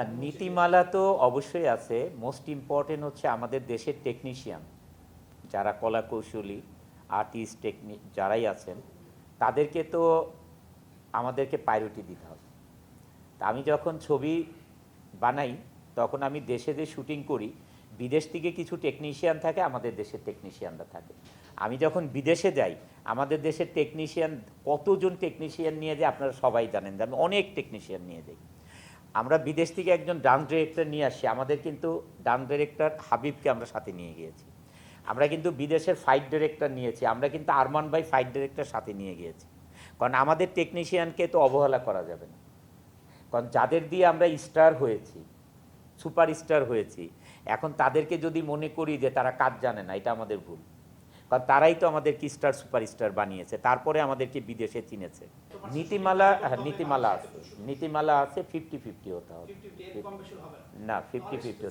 হ্যাঁ নীতিমালা তো অবশ্যই আছে। মোস্ট ইম্পর্টেন্ট হচ্ছে আমাদের দেশের টেকনিশিয়ান যারা কলা কৌশলী আর্টিস্ট টেকনি যারাই আছেন, তাদেরকে তো আমাদেরকে প্রায়োরিটি দিতে হবে। তা আমি যখন ছবি বানাই, তখন আমি দেশে যে শুটিং করি, বিদেশ থেকে কিছু টেকনিশিয়ান থাকে, আমাদের দেশের টেকনিশিয়ানরা থাকে। আমি যখন বিদেশে যাই, আমাদের দেশের টেকনিশিয়ান কতজন টেকনিশিয়ান নিয়ে যায় আপনারা সবাই জানেন যে আমি অনেক টেকনিশিয়ান নিয়ে যাই। আমরা বিদেশ থেকে একজন ডান্স ডিরেক্টর নিয়ে আসি, আমাদের কিন্তু ডান্স ডিরেক্টর হাবিবকে আমরা সাথে নিয়ে গিয়েছি। আমরা কিন্তু বিদেশের ফাইট ডিরেক্টর নিয়েছি, আমরা কিন্তু আরমান ভাই ফাইট ডিরেক্টর সাথে নিয়ে গিয়েছি। কারণ আমাদের টেকনিশিয়ানকে তো অবহেলা করা যাবে না। কারণ যাদের দিয়ে আমরা স্টার হয়েছি সুপার স্টার হয়েছি, এখন তাদেরকে যদি মনে করি যে তারা কাজ জানে না, এটা আমাদের ভুল। কারণ তারাই তো আমাদেরকে স্টার সুপার স্টার বানিয়েছে। তারপরে আমাদেরকে বিদেশে চিনেছে। নীতিমালা হ্যাঁ নীতিমালা আছে। নীতিমালা আছে ফিফটি ফিফটি হতে হবে। না। Fifty fifty